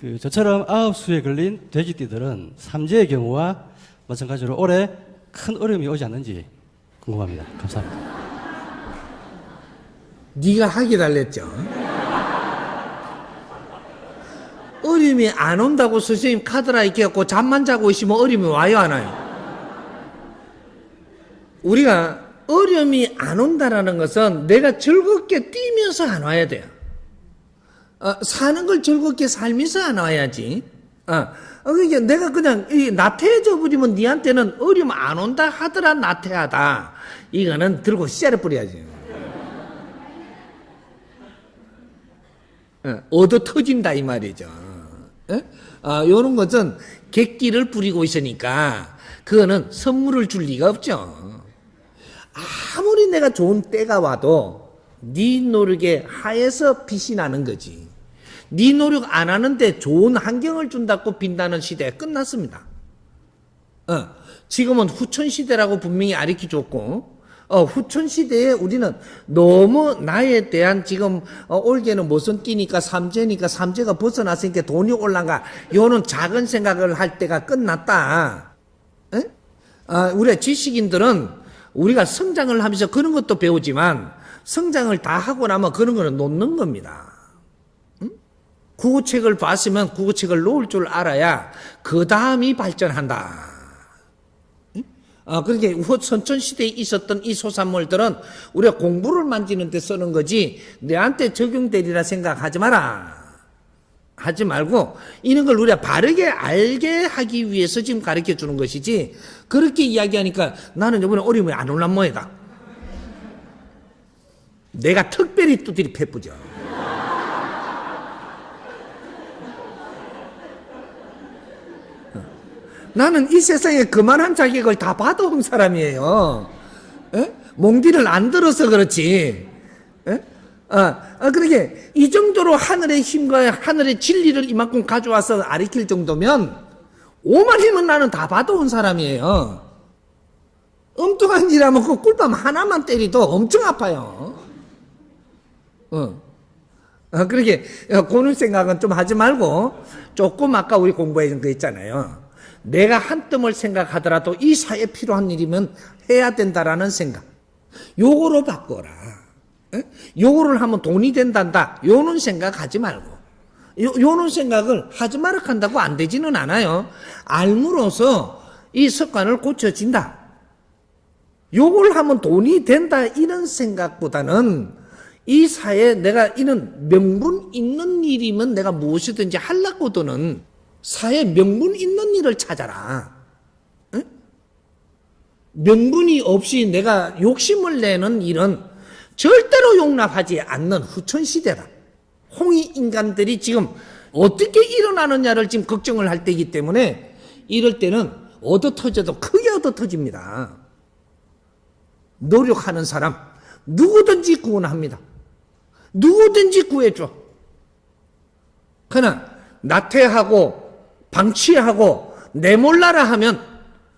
그 저처럼 아홉 수에 걸린 돼지띠들은 삼재의 경우와 마찬가지로 올해 큰 어려움이 오지 않는지 궁금합니다. 감사합니다. 네가 하기 달랬죠. 어림이 안 온다고 선생님 카드라 갖고 잠만 자고 있으면 어림이 와요 안 와요? 우리가 어려움이 안 온다라는 것은 내가 즐겁게 뛰면서 안 와야 돼요. 어, 사는 걸 즐겁게 살면서 안 와야지. 어, 어, 그러니까 내가 그냥 이 나태해져 버리면 니한테는 어려움 안 온다 하더라 나태하다. 이거는 들고 씨앗을 뿌려야지. 어, 얻어 터진다 이 말이죠. 예? 아, 요런 것은 객기를 부리고 있으니까 그거는 선물을 줄 리가 없죠. 아무리 내가 좋은 때가 와도 네 노력에 하에서 빛이 나는 거지. 네 노력 안 하는데 좋은 환경을 준다고 빈다는 시대 끝났습니다. 어, 지금은 후천 시대라고 분명히 아리키 줬고, 어, 후천 시대에 우리는 너무 나에 대한 지금 어, 올게는 무슨 띠니까 삼재니까 삼재가 벗어났으니까 돈이 올라가. 요는 작은 생각을 할 때가 끝났다. 에? 아, 우리 지식인들은 우리가 성장을 하면서 그런 것도 배우지만 성장을 다 하고 나면 그런 거는 놓는 겁니다. 응? 국어책을 봤으면 국어책을 놓을 줄 알아야 그 다음이 발전한다. 아, 그러니까 후 선천 시대에 있었던 이 소산물들은 우리가 공부를 만지는 데 쓰는 거지 내한테 적용되리라 생각하지 마라. 하지 말고 이런 걸 우리가 바르게 알게 하기 위해서 지금 가르쳐 주는 것이지 그렇게 이야기하니까 나는 이번에 어려움이 안 올란 모이다. 내가 특별히 두드리 패쁘죠. 나는 이 세상에 그만한 자격을 다 받아온 사람이에요. 에? 몽디를 안 들어서 그렇지. 에? 아, 아, 그러게 이 정도로 하늘의 힘과 하늘의 진리를 이만큼 가져와서 아리킬 정도면 오만 힘은 나는 다 받아온 사람이에요. 엉뚱한 일 하면 그 꿀밤 하나만 때리도 엄청 아파요. 어. 아, 그러게, 고는 생각은 좀 하지 말고, 조금 아까 우리 공부해준 거 있잖아요. 내가 한 뜸을 생각하더라도 이 사회에 필요한 일이면 해야 된다라는 생각. 요거로 바꿔라. 에? 요거를 하면 돈이 된단다. 요는 생각하지 말고. 요, 요는 생각을 하지 말아 한다고 안 되지는 않아요. 알므로써 이 습관을 고쳐진다. 요걸 하면 돈이 된다. 이런 생각보다는 이 사회에 내가 이런 명분 있는 일이면 내가 무엇이든지 하려고도는 사회 명분 있는 일을 찾아라. 응? 명분이 없이 내가 욕심을 내는 일은 절대로 용납하지 않는 후천시대다. 홍이 인간들이 지금 어떻게 일어나느냐를 지금 걱정을 할 때이기 때문에 이럴 때는 얻어 터져도 크게 얻어 터집니다. 노력하는 사람 누구든지 구원합니다. 누구든지 구해줘. 그러나 나태하고 방치하고 내몰라라 하면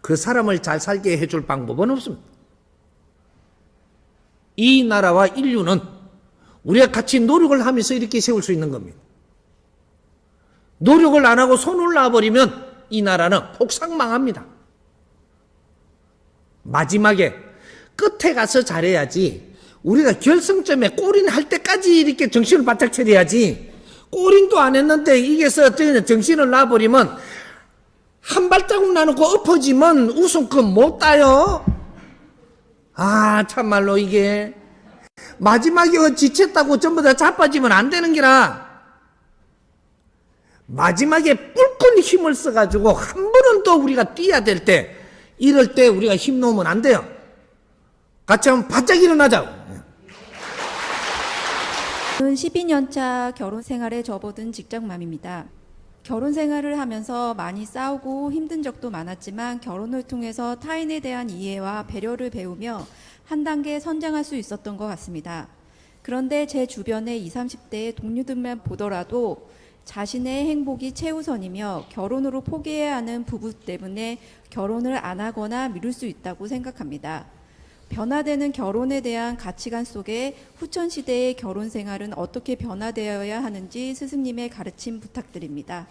그 사람을 잘 살게 해줄 방법은 없습니다. 이 나라와 인류는 우리가 같이 노력을 하면서 이렇게 세울 수 있는 겁니다. 노력을 안 하고 손을 놔버리면 이 나라는 폭삭 망합니다. 마지막에 끝에 가서 잘해야지 우리가 결승점에 골인 할 때까지 이렇게 정신을 바짝 차려야지 골인도 안 했는데 이게서 정신을 놔버리면 한 발자국 나놓고 엎어지면 우승컵 못 따요. 아 참말로 이게 마지막에 어, 지쳤다고 전부 다 자빠지면 안 되는 기라. 마지막에 뿔끈 힘을 써가지고 한 번은 또 우리가 뛰어야 될 때, 이럴 때 우리가 힘 놓으면 안 돼요. 같이 한번 바짝 일어나자고. 12년차 결혼 생활에 접어든 직장맘입니다. 결혼 생활을 하면서 많이 싸우고 힘든 적도 많았지만 결혼을 통해서 타인에 대한 이해와 배려를 배우며 한 단계 선장할 수 있었던 것 같습니다. 그런데 제 주변의 20, 30대의 동료들만 보더라도 자신의 행복이 최우선이며 결혼으로 포기해야 하는 부부 때문에 결혼을 안 하거나 미룰 수 있다고 생각합니다. 변화되는 결혼에 대한 가치관 속에 후천 시대의 결혼 생활은 어떻게 변화되어야 하는지 스승님의 가르침 부탁드립니다.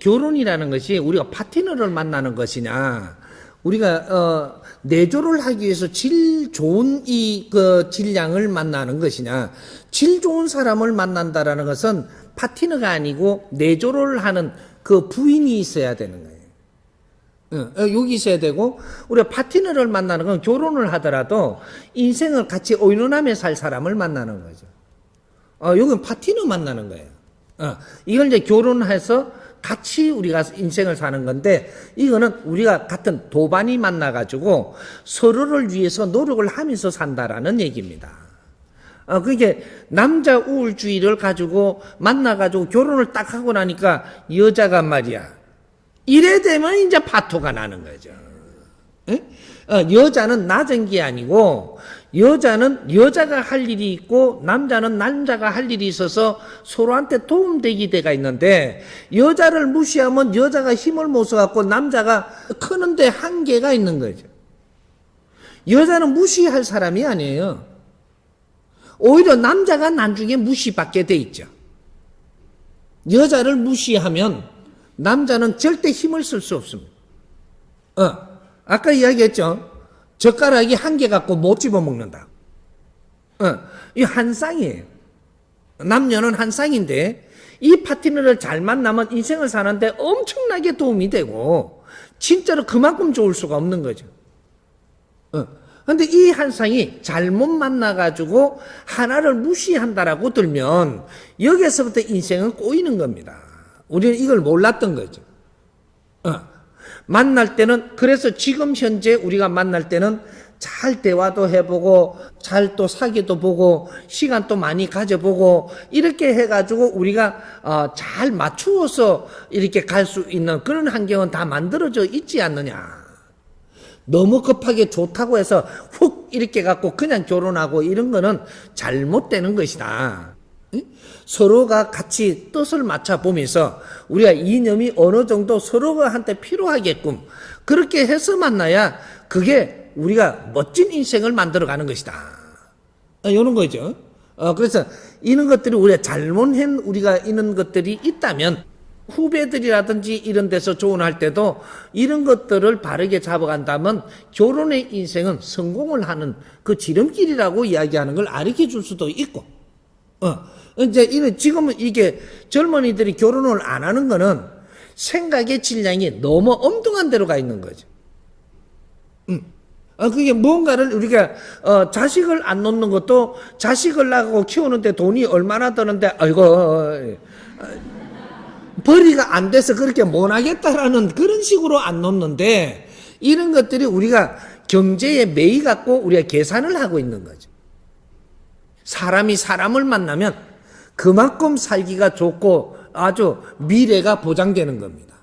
결혼이라는 것이 우리가 파트너를 만나는 것이냐, 우리가 어, 내조를 하기 위해서 질 좋은 이그 질량을 만나는 것이냐, 질 좋은 사람을 만난다라는 것은 파트너가 아니고 내조를 하는 그 부인이 있어야 되는 거예요. 어, 어, 여기 있어야 되고 우리가 파트너를 만나는 건 결혼을 하더라도 인생을 같이 오인원하며 살 사람을 만나는 거죠. 어, 여기는 파트너 만나는 거예요. 어, 이걸 이제 결혼해서 같이 우리가 인생을 사는 건데 이거는 우리가 같은 도반이 만나가지고 서로를 위해서 노력을 하면서 산다라는 얘기입니다. 어, 그게 남자 우울주의를 가지고 만나가지고 결혼을 딱 하고 나니까 여자가 말이야. 이래 되면 이제 파토가 나는 거죠. 예? 어, 여자는 낮은 게 아니고 여자는 여자가 할 일이 있고 남자는 남자가 할 일이 있어서 서로한테 도움되기 때가 있는데 여자를 무시하면 여자가 힘을 못 써갖고 남자가 크는데 한계가 있는 거죠. 여자는 무시할 사람이 아니에요. 오히려 남자가 나중에 무시받게 돼 있죠. 여자를 무시하면 남자는 절대 힘을 쓸 수 없습니다. 어, 아까 이야기했죠. 젓가락이 한 개 갖고 못 집어먹는다. 어, 이 한 쌍이에요. 남녀는 한 쌍인데, 이 파트너를 잘 만나면 인생을 사는데 엄청나게 도움이 되고, 진짜로 그만큼 좋을 수가 없는 거죠. 어. 근데 이한 쌍이 잘못 만나가지고 하나를 무시한다라고 들면 여기서부터 인생은 꼬이는 겁니다. 우리는 이걸 몰랐던 거죠. 어. 만날 때는 그래서 지금 현재 우리가 만날 때는 잘 대화도 해보고 잘 또 사귀도 보고 시간도 많이 가져보고 이렇게 해가지고 우리가 어, 잘 맞추어서 이렇게 갈 수 있는 그런 환경은 다 만들어져 있지 않느냐. 너무 급하게 좋다고 해서 훅 이렇게 갖고 그냥 결혼하고 이런 거는 잘못되는 것이다. 응? 서로가 같이 뜻을 맞춰 보면서 우리가 이념이 어느 정도 서로가 한테 필요하게끔 그렇게 해서 만나야 그게 우리가 멋진 인생을 만들어 가는 것이다. 어, 이런 거죠. 어, 그래서 이런 것들이 우리가 잘못한 우리가 이런 것들이 있다면 후배들이라든지 이런 데서 조언할 때도 이런 것들을 바르게 잡아간다면 결혼의 인생은 성공을 하는 그 지름길이라고 이야기하는 걸 알려 줄 수도 있고, 어, 이제 이런 지금은 이게 젊은이들이 결혼을 안 하는 거는 생각의 질량이 너무 엉뚱한 데로 가 있는 거죠. 음. 어, 그게 뭔가를 우리가, 어, 자식을 안 놓는 것도 자식을 낳고 키우는데 돈이 얼마나 드는데, 아이고, 어, 벌이가 안 돼서 그렇게 못 하겠다라는 그런 식으로 안 놓는데, 이런 것들이 우리가 경제에 매이 갖고 우리가 계산을 하고 있는 거죠. 사람이 사람을 만나면 그만큼 살기가 좋고 아주 미래가 보장되는 겁니다.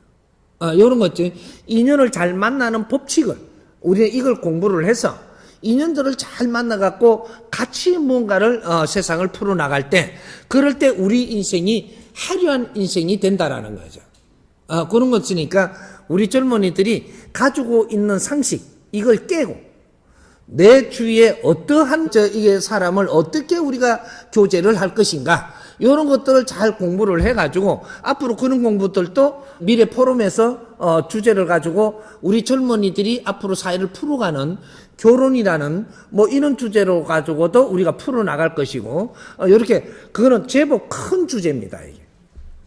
아, 이런 것들 인연을 잘 만나는 법칙을 우리는 이걸 공부를 해서 인연들을 잘 만나갖고 같이 뭔가를 어, 세상을 풀어 나갈 때 그럴 때 우리 인생이 화려한 인생이 된다라는 거죠. 아, 그런 것이니까 우리 젊은이들이 가지고 있는 상식 이걸 깨고 내 주위에 어떠한 저 이게 사람을 어떻게 우리가 교제를 할 것인가 이런 것들을 잘 공부를 해가지고 앞으로 그런 공부들도 미래 포럼에서 어, 주제를 가지고 우리 젊은이들이 앞으로 사회를 풀어가는 결혼이라는 뭐 이런 주제로 가지고도 우리가 풀어 나갈 것이고 어, 이렇게 그거는 제법 큰 주제입니다 이게.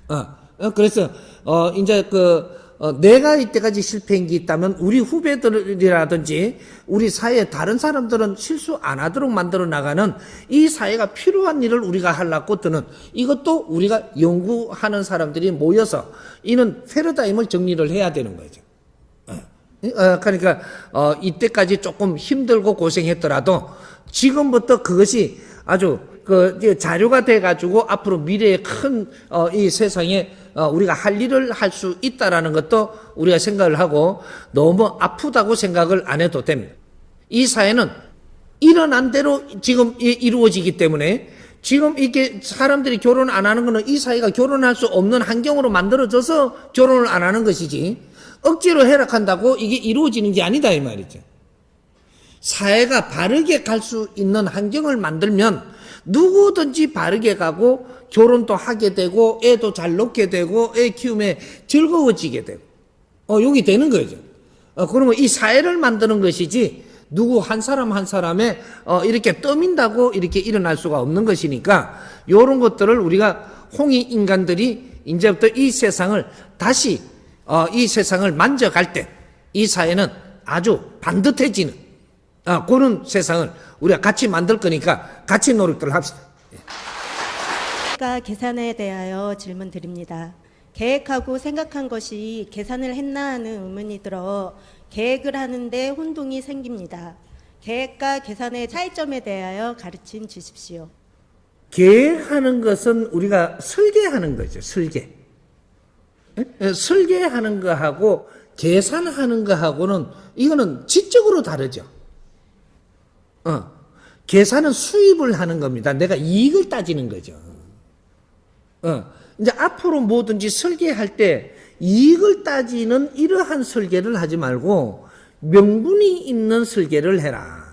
어, 어, 그래서 어 이제 그 어, 내가 이때까지 실패한 게 있다면 우리 후배들이라든지 우리 사회 다른 사람들은 실수 안 하도록 만들어 나가는 이 사회가 필요한 일을 우리가 하려고 드는 이것도 우리가 연구하는 사람들이 모여서 이는 패러다임을 정리를 해야 되는 거죠. 어, 그러니까 어, 이때까지 조금 힘들고 고생했더라도 지금부터 그것이 아주 그 자료가 돼 가지고 앞으로 미래에 큰 어, 이 세상에 어, 우리가 할 일을 할 수 있다라는 것도 우리가 생각을 하고 너무 아프다고 생각을 안 해도 됩니다. 이 사회는 일어난 대로 지금 이- 이루어지기 때문에 지금 이게 사람들이 결혼 안 하는 거는 이 사회가 결혼할 수 없는 환경으로 만들어져서 결혼을 안 하는 것이지 억지로 해락한다고 이게 이루어지는 게 아니다 이 말이죠. 사회가 바르게 갈 수 있는 환경을 만들면 누구든지 바르게 가고 결혼도 하게 되고 애도 잘 놓게 되고 애 키움에 즐거워지게 되고 어 여기 되는 거죠. 어 그러면 이 사회를 만드는 것이지 누구 한 사람 한 사람의 어 이렇게 떠민다고 이렇게 일어날 수가 없는 것이니까 요런 것들을 우리가 홍이 인간들이 이제부터 이 세상을 다시 어, 이 세상을 만져갈 때 이 사회는 아주 반듯해지는 아, 그런 세상을 우리가 같이 만들 거니까 같이 노력들 합시다. 계획과 계산에 대하여 질문 드립니다. 계획하고 생각한 것이 계산을 했나 하는 의문이 들어 계획을 하는데 혼동이 생깁니다. 계획과 계산의 차이점에 대하여 가르침 주십시오. 계획하는 것은 우리가 설계하는 거죠. 설계. 설계하는 거하고 계산하는 거하고는 이거는 지적으로 다르죠. 어. 계산은 수입을 하는 겁니다. 내가 이익을 따지는 거죠. 어. 이제 앞으로 뭐든지 설계할 때 이익을 따지는 이러한 설계를 하지 말고 명분이 있는 설계를 해라.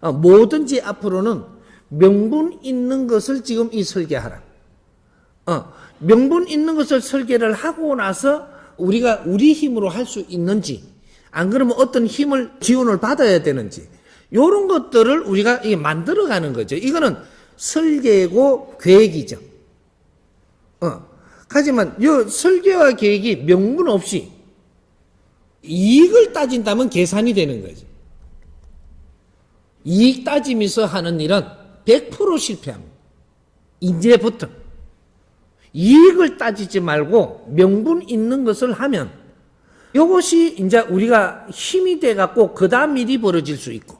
어, 뭐든지 앞으로는 명분 있는 것을 지금 이 설계하라. 어, 명분 있는 것을 설계를 하고 나서 우리가 우리 힘으로 할 수 있는지, 안 그러면 어떤 힘을 지원을 받아야 되는지, 요런 것들을 우리가 만들어가는 거죠. 이거는 설계고 계획이죠. 어. 하지만 요 설계와 계획이 명분 없이 이익을 따진다면 계산이 되는 거죠. 이익 따지면서 하는 일은 100% 실패합니다. 이제부터 이익을 따지지 말고 명분 있는 것을 하면 이것이 이제 우리가 힘이 돼 갖고 그 다음 일이 벌어질 수 있고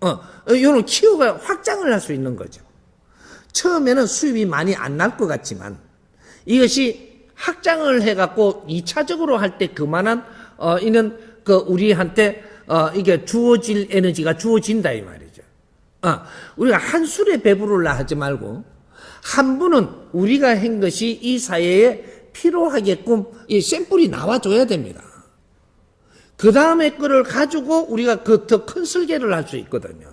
어, 요런 키워가 확장을 할 수 있는 거죠. 처음에는 수입이 많이 안 날 것 같지만 이것이 확장을 해 갖고 2차적으로 할 때 그만한 어 이는 그 우리한테 어 이게 주어질 에너지가 주어진다 이 말이죠. 어, 우리가 한 술에 배부르려 하지 말고 한 분은 우리가 한 것이 이 사회에 필요하게끔 이 샘플이 나와줘야 됩니다. 그 다음에 거를 가지고 우리가 그 더 큰 설계를 할 수 있거든요.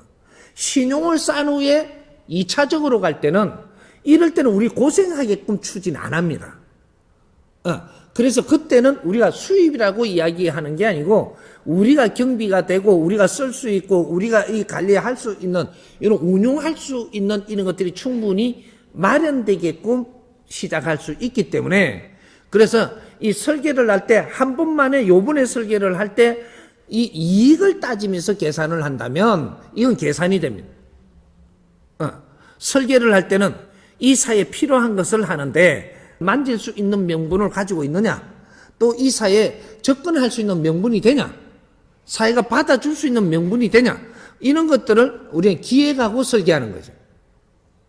신용을 쌓은 후에 2차적으로 갈 때는 이럴 때는 우리 고생하게끔 추진 안 합니다. 어, 그래서 그때는 우리가 수입이라고 이야기하는 게 아니고 우리가 경비가 되고 우리가 쓸 수 있고 우리가 이 관리할 수 있는 이런 운용할 수 있는 이런 것들이 충분히 마련되게끔 시작할 수 있기 때문에 그래서 이 설계를 할 때 한 번만에 요번에 설계를 할 때 이 이익을 따지면서 계산을 한다면 이건 계산이 됩니다. 어, 설계를 할 때는 이 사회에 필요한 것을 하는데 만질 수 있는 명분을 가지고 있느냐? 또 이 사회에 접근할 수 있는 명분이 되냐? 사회가 받아줄 수 있는 명분이 되냐? 이런 것들을 우리는 기획하고 설계하는 거죠.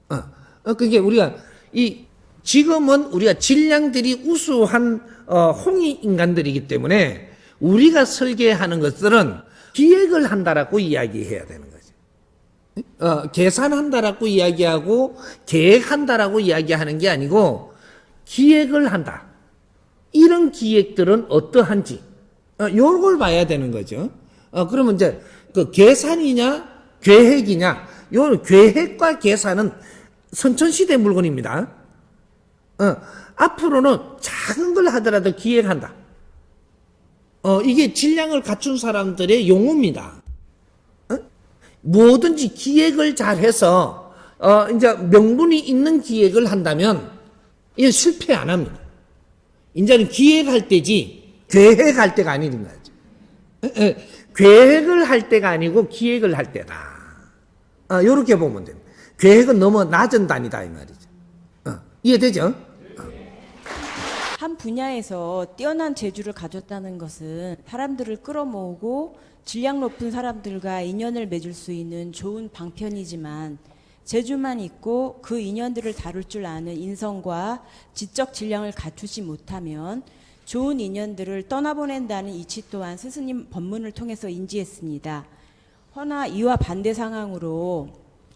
어, 어, 그게 우리가 이 지금은 우리가 질량들이 우수한 어, 홍이 인간들이기 때문에 우리가 설계하는 것들은 기획을 한다라고 이야기해야 되는 거죠. 어, 계산한다라고 이야기하고 계획한다라고 이야기하는 게 아니고 기획을 한다. 이런 기획들은 어떠한지 어, 요걸 봐야 되는 거죠. 어, 그러면 이제 그 계산이냐 계획이냐 요 계획과 계산은 선천시대 물건입니다. 어, 앞으로는 작은 걸 하더라도 기획한다. 어, 이게 질량을 갖춘 사람들의 용어입니다. 어? 뭐든지 기획을 잘 해서, 어, 이제 명분이 있는 기획을 한다면, 이건 실패 안 합니다. 이제는 기획할 때지, 계획할 때가 아닌 거죠. 계획을 할 때가 아니고 기획을 할 때다. 어, 요렇게 보면 됩니다. 계획은 너무 낮은 단위다, 이 말이죠. 어, 이해되죠? 한 분야에서 뛰어난 재주를 가졌다는 것은 사람들을 끌어모으고 질량 높은 사람들과 인연을 맺을 수 있는 좋은 방편이지만 재주만 있고 그 인연들을 다룰 줄 아는 인성과 지적 질량을 갖추지 못하면 좋은 인연들을 떠나보낸다는 이치 또한 스승님 법문을 통해서 인지했습니다. 허나 이와 반대 상황으로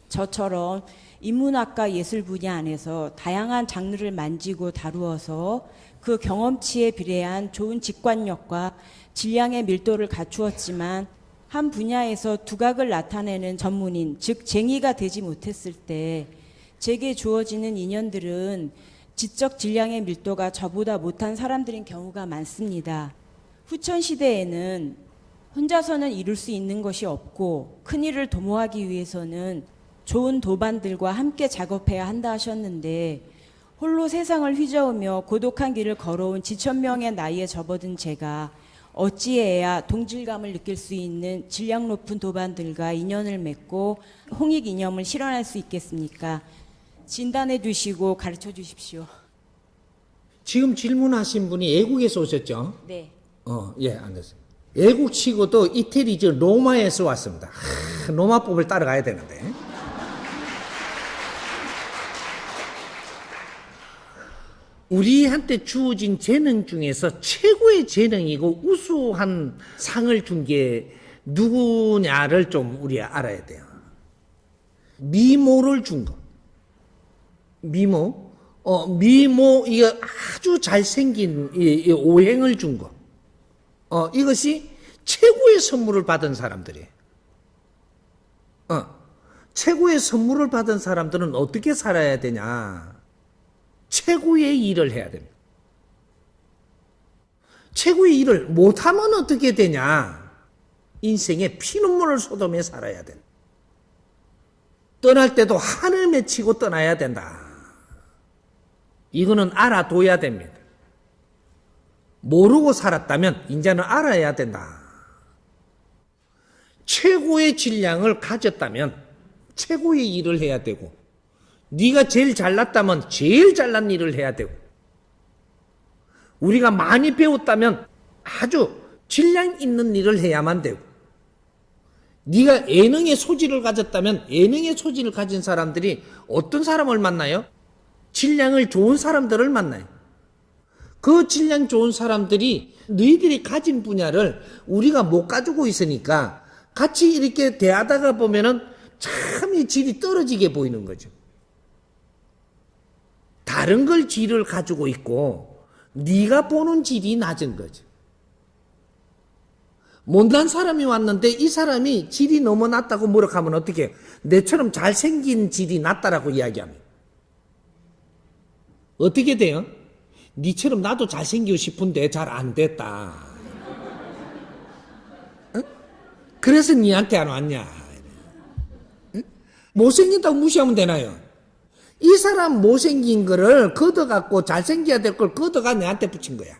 저처럼 인문학과 예술 분야 안에서 다양한 장르를 만지고 다루어서 그 경험치에 비례한 좋은 직관력과 질량의 밀도를 갖추었지만 한 분야에서 두각을 나타내는 전문인, 즉 쟁의가 되지 못했을 때 제게 주어지는 인연들은 지적 질량의 밀도가 저보다 못한 사람들인 경우가 많습니다. 후천 시대에는 혼자서는 이룰 수 있는 것이 없고 큰 일을 도모하기 위해서는 좋은 도반들과 함께 작업해야 한다 하셨는데 홀로 세상을 휘저으며 고독한 길을 걸어온 지천명의 나이에 접어든 제가 어찌해야 동질감을 느낄 수 있는 질량 높은 도반들과 인연을 맺고 홍익 이념을 실현할 수 있겠습니까? 진단해 주시고 가르쳐 주십시오. 지금 질문하신 분이 애국에서 오셨죠? 네. 어, 예, 앉으세요. 애국치고도 이태리 저 로마에서 왔습니다. 하, 로마법을 따라가야 되는데. 우리한테 주어진 재능 중에서 최고의 재능이고 우수한 상을 준 게 누구냐를 좀 우리 알아야 돼요. 미모를 준 거. 미모? 어, 미모, 이거 아주 잘생긴 이, 이 오행을 준 거. 어, 이것이 최고의 선물을 받은 사람들이에요. 어, 최고의 선물을 받은 사람들은 어떻게 살아야 되냐? 최고의 일을 해야 됩니다. 최고의 일을 못하면 어떻게 되냐? 인생에 피눈물을 쏟으며 살아야 된다. 떠날 때도 하늘 맺히고 떠나야 된다. 이거는 알아둬야 됩니다. 모르고 살았다면 이제는 알아야 된다. 최고의 질량을 가졌다면 최고의 일을 해야 되고 네가 제일 잘났다면 제일 잘난 일을 해야 되고 우리가 많이 배웠다면 아주 질량 있는 일을 해야만 되고 네가 예능의 소질을 가졌다면 예능의 소질을 가진 사람들이 어떤 사람을 만나요? 질량을 좋은 사람들을 만나요. 그 질량 좋은 사람들이 너희들이 가진 분야를 우리가 못 가지고 있으니까 같이 이렇게 대하다가 보면은 참 이 질이 떨어지게 보이는 거죠. 다른 걸 질을 가지고 있고 네가 보는 질이 낮은 거죠. 못난 사람이 왔는데 이 사람이 질이 너무 낮다고 하면 어떻게 내처럼 잘생긴 질이 낮다라고 이야기하면 어떻게 돼요? 니처럼 나도 잘생기고 싶은데 잘 안 됐다. 응? 그래서 니한테 안 왔냐? 응? 못생긴다고 무시하면 되나요? 이 사람 못생긴 거를 걷어갖고 잘생겨야 될 걸 걷어가 내한테 붙인 거야.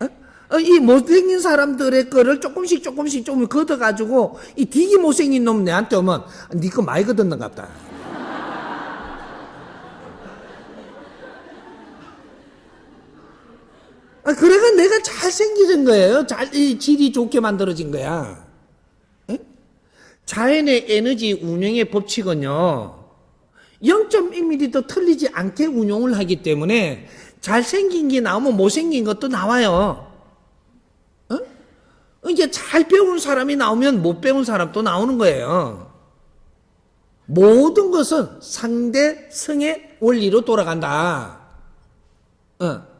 어? 어, 이 못생긴 사람들의 거를 조금씩 조금씩 좀 걷어가지고 이 되게 못생긴 놈 내한테 오면 니거 많이 걷었는 갑다. 아, 그래가 내가 잘생겨진 거예요. 잘, 이 질이 좋게 만들어진 거야. 에? 자연의 에너지 운영의 법칙은요, 0.1mm도 틀리지 않게 운용을 하기 때문에 잘생긴 게 나오면 못생긴 것도 나와요. 어? 이제 잘 배운 사람이 나오면 못 배운 사람도 나오는 거예요. 모든 것은 상대 성의 원리로 돌아간다. 어.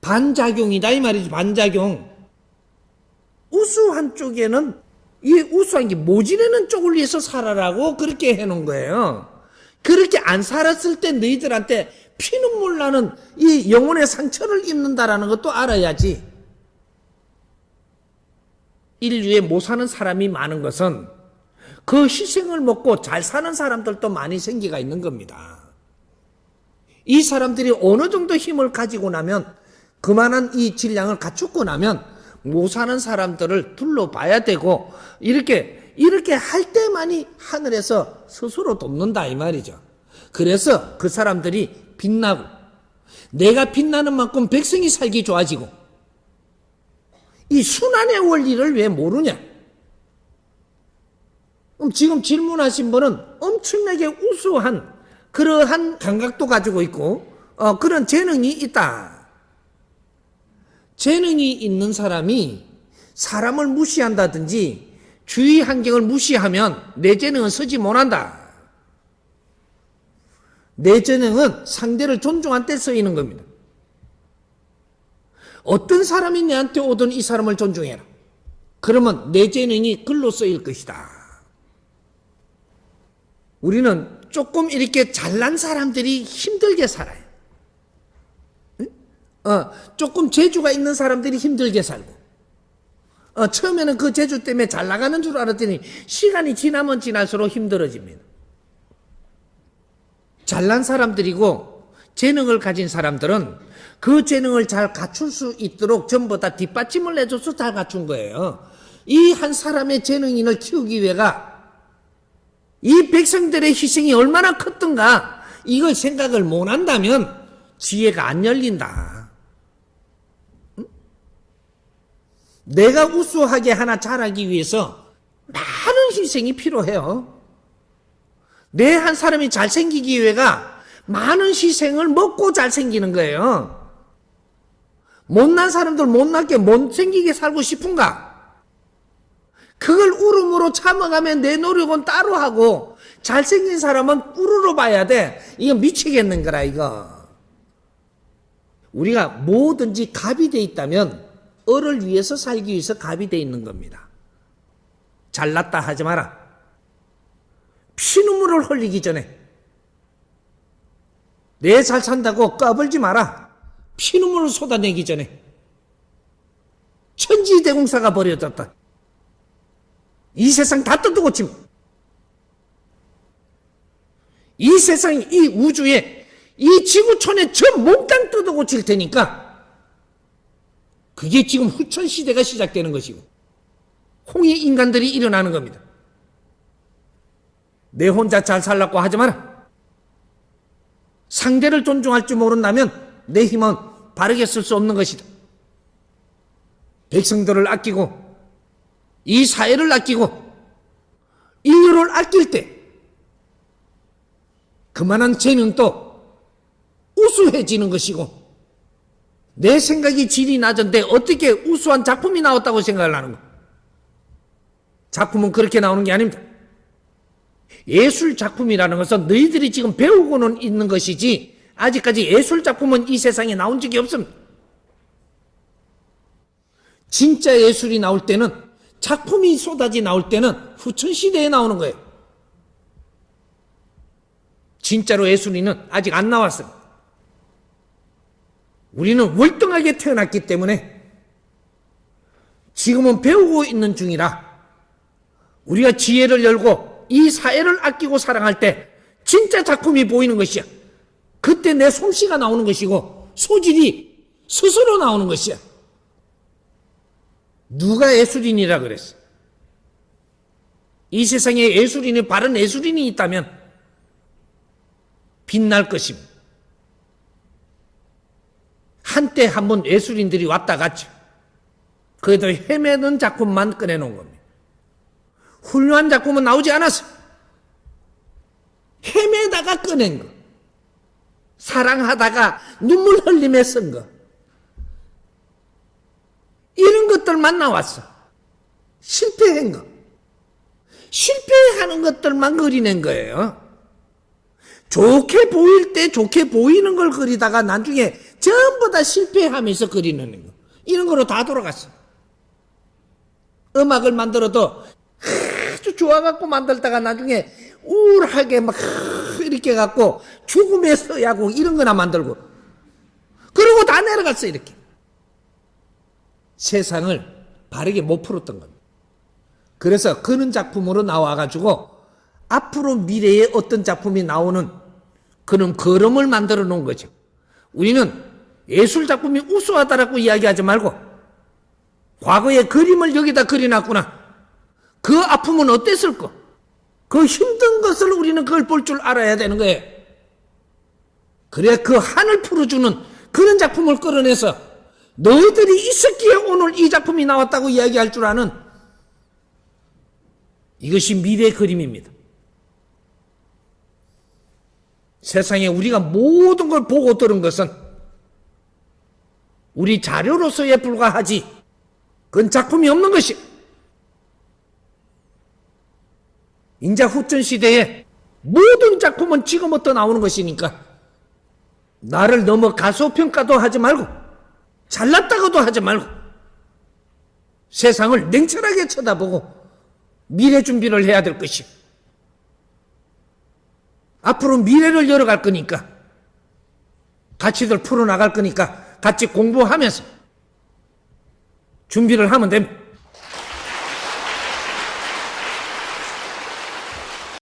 반작용이다 이 말이지 반작용 우수한 쪽에는 이 우수한 게 모지르는 쪽을 위해서 살아라고 그렇게 해놓은 거예요 그렇게 안 살았을 때 너희들한테 피눈물 나는 이 영혼의 상처를 입는다라는 것도 알아야지. 인류에 못 사는 사람이 많은 것은 그 희생을 먹고 잘 사는 사람들도 많이 생기가 있는 겁니다. 이 사람들이 어느 정도 힘을 가지고 나면 그만한 이 질량을 갖추고 나면 못 사는 사람들을 둘러봐야 되고 이렇게 이렇게 할 때만이 하늘에서 스스로 돕는다 이 말이죠. 그래서 그 사람들이 빛나고 내가 빛나는 만큼 백성이 살기 좋아지고 이 순환의 원리를 왜 모르냐? 그럼 지금 질문하신 분은 엄청나게 우수한 그러한 감각도 가지고 있고 어, 그런 재능이 있다. 재능이 있는 사람이 사람을 무시한다든지 주위 환경을 무시하면 내 재능은 쓰지 못한다. 내 재능은 상대를 존중한 때 쓰이는 겁니다. 어떤 사람이 내한테 오든 이 사람을 존중해라. 그러면 내 재능이 글로 쓰일 것이다. 우리는 조금 이렇게 잘난 사람들이 힘들게 살아요. 응? 어, 조금 재주가 있는 사람들이 힘들게 살고. 어, 처음에는 그 재주 때문에 잘 나가는 줄 알았더니 시간이 지나면 지날수록 힘들어집니다. 잘난 사람들이고 재능을 가진 사람들은 그 재능을 잘 갖출 수 있도록 전부 다 뒷받침을 해줘서 잘 갖춘 거예요. 이 한 사람의 재능인을 키우기 위해가 이 백성들의 희생이 얼마나 컸던가 이걸 생각을 못 한다면 지혜가 안 열린다. 응? 내가 우수하게 하나 잘하기 위해서 많은 희생이 필요해요. 내 한 사람이 잘생기기 위해가 많은 희생을 먹고 잘생기는 거예요. 못난 사람들 못나게 못생기게 살고 싶은가? 그걸 울음으로 참아가며 내 노력은 따로 하고 잘생긴 사람은 우르르 봐야 돼. 이거 미치겠는 거라 이거. 우리가 뭐든지 갑이 돼 있다면 을을 위해서 살기 위해서 갑이 돼 있는 겁니다. 잘났다 하지 마라. 피눈물을 흘리기 전에 내 잘 산다고 까불지 마라. 피눈물을 쏟아내기 전에 천지대공사가 벌어졌다. 이 세상 다 뜯어고침. 이 세상, 이 우주에, 이 지구촌에 전 몽땅 뜯어고칠 테니까, 그게 지금 후천 시대가 시작되는 것이고, 홍의 인간들이 일어나는 겁니다. 내 혼자 잘 살라고 하지 마라. 상대를 존중할 줄 모른다면 내 힘은 바르게 쓸 수 없는 것이다. 백성들을 아끼고 이 사회를 아끼고 인류를 아낄 때 그만한 재능도 우수해지는 것이고 내 생각이 질이 낮은데 어떻게 우수한 작품이 나왔다고 생각을 하는 거 작품은 그렇게 나오는 게 아닙니다. 예술 작품이라는 것은 너희들이 지금 배우고는 있는 것이지 아직까지 예술 작품은 이 세상에 나온 적이 없습니다. 진짜 예술이 나올 때는 작품이 쏟아지 나올 때는 후천 시대에 나오는 거예요. 진짜로 예술인은 아직 안 나왔습니다. 우리는 월등하게 태어났기 때문에 지금은 배우고 있는 중이라 우리가 지혜를 열고 이 사회를 아끼고 사랑할 때 진짜 작품이 보이는 것이야. 그때 내 솜씨가 나오는 것이고 소질이 스스로 나오는 것이야. 누가 예술인이라 그랬어? 이 세상에 예술인이 바른 예술인이 있다면 빛날 것입니다. 한때 한번 예술인들이 왔다 갔죠. 그래도 헤매는 작품만 꺼내놓은 겁니다. 훌륭한 작품은 나오지 않았어. 헤매다가 꺼낸 거. 사랑하다가 눈물 흘리며 쓴 거. 이런 것들만 나왔어. 실패한 거. 실패하는 것들만 그리는 거예요. 좋게 보일 때 좋게 보이는 걸 그리다가 나중에 전부 다 실패하면서 그리는 거. 이런 거로 다 돌아갔어. 음악을 만들어도 아주 좋아갖고 만들다가 나중에 우울하게 막 이렇게 갖고 죽음의 서야고 이런 거나 만들고 그러고 다 내려갔어 이렇게. 세상을 바르게 못 풀었던 겁니다. 그래서 그런 작품으로 나와가지고 앞으로 미래에 어떤 작품이 나오는 그런 걸음을 만들어 놓은 거죠. 우리는 예술 작품이 우수하다라고 이야기하지 말고 과거의 그림을 여기다 그려놨구나. 그 아픔은 어땠을까? 그 힘든 것을 우리는 그걸 볼 줄 알아야 되는 거예요. 그래 그 한을 풀어주는 그런 작품을 끌어내서 너희들이 있었기에 오늘 이 작품이 나왔다고 이야기할 줄 아는 이것이 미래의 그림입니다. 세상에 우리가 모든 걸 보고 들은 것은 우리 자료로서에 불과하지. 그건 작품이 없는 것이. 인자 후천 시대에 모든 작품은 지금부터 나오는 것이니까 나를 넘어 가소평가도 하지 말고 잘났다고도 하지 말고 세상을 냉철하게 쳐다보고 미래 준비를 해야 될 것이. 앞으로 미래를 열어갈 거니까 가치들 풀어나갈 거니까 같이 공부하면서 준비를 하면 됩니다.